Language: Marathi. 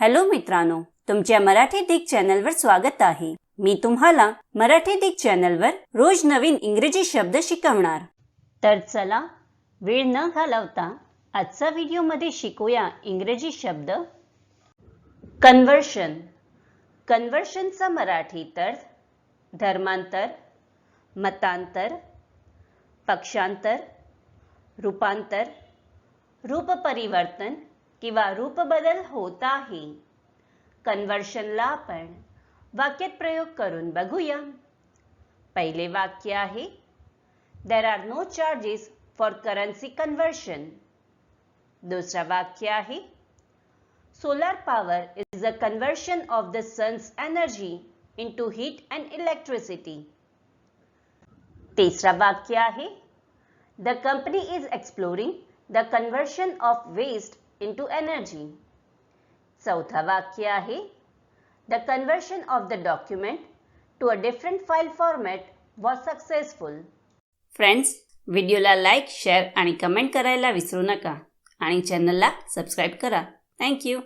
हॅलो मित्रांनो तुमच्या मराठी दिग चॅनलवर स्वागत आहे. मी तुम्हाला मराठी दिग चॅनलवर रोज नवीन इंग्रजी शब्द शिकवणार. तर चला वेळ न घालवता आजचा व्हिडिओमध्ये शिकूया इंग्रजी शब्द. कन्वर्शन कन्वर्शनचा मराठी तर धर्मांतर मतांतर पक्षांतर रूपांतर रूपपरिवर्तन किंवा रूपबदल होत आहे कन्वर्शनला आपण वाक्यात प्रयोग करून बघूया. पहिले वाक्य आहे there are no charges for currency conversion दुसरा वाक्य आहे solar power is the conversion of the sun's energy into heat and electricity तिसरा वाक्य आहे the company is exploring the conversion of waste into energy चौथा वाक्य आहे the conversion of the document to a different file format was successful friends व्हिडिओला लाईक शेअर आणि कमेंट करायला विसरू नका. आणि चॅनलला सबस्क्राईब करा. थँक्यू